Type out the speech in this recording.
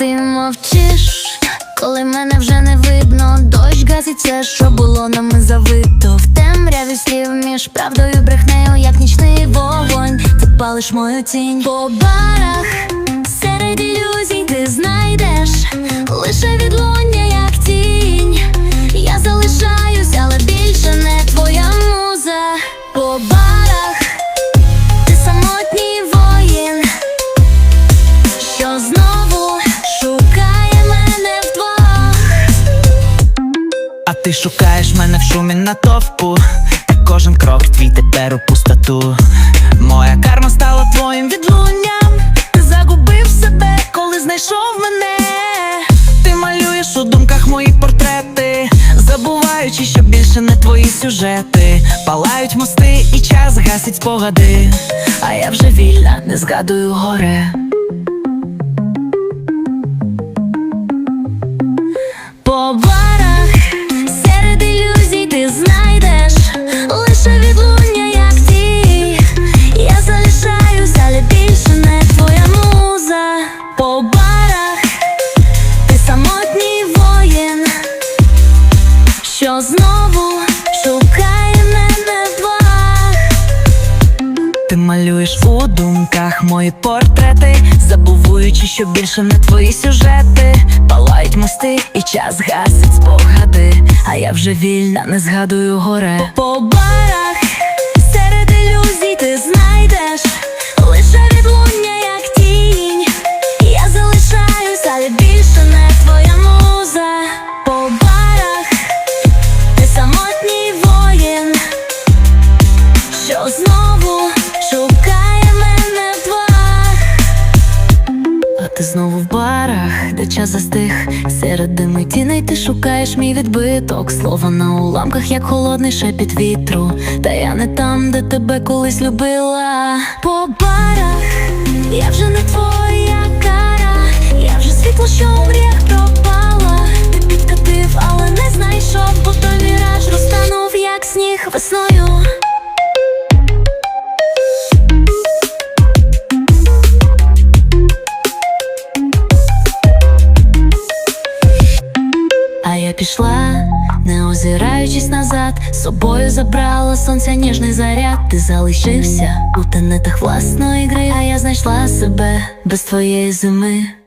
ти мовчиш, коли мене вже не видно, дощ гасить все, що було нами завито. В темряві слів між правдою брехнею, як нічний вогонь, ти палиш мою тінь. По барах, серед ілюзій ти знайдеш лише відлуння, ти шукаєш мене в шумі натовпу кожен крок твій тепер у пустоту. Моя карма стала твоїм відлунням. Ти загубив себе, коли знайшов мене. Ти малюєш у думках мої портрети Забуваючи, що більше не твої сюжети. Палають мости і час гасить спогади. А я вже вільна, не згадую горе мої портрети, забувуючи, що більше не твої сюжети. Палають мости і час гасить спогади. А я вже вільна, не згадую горе. По ти знову в барах, де час застиг. Серед дими тіней ти шукаєш мій відбиток. Слова на уламках, як холодний шепіт вітру. Та я не там, де тебе колись любила. По барах, я вже не твоя кара. Я вже світло, що у мріях пішла, не озираючись назад, собою забрала сонця ніжний заряд. Ти залишився у тенетах власної гри, а я знайшла себе без твоєї зими.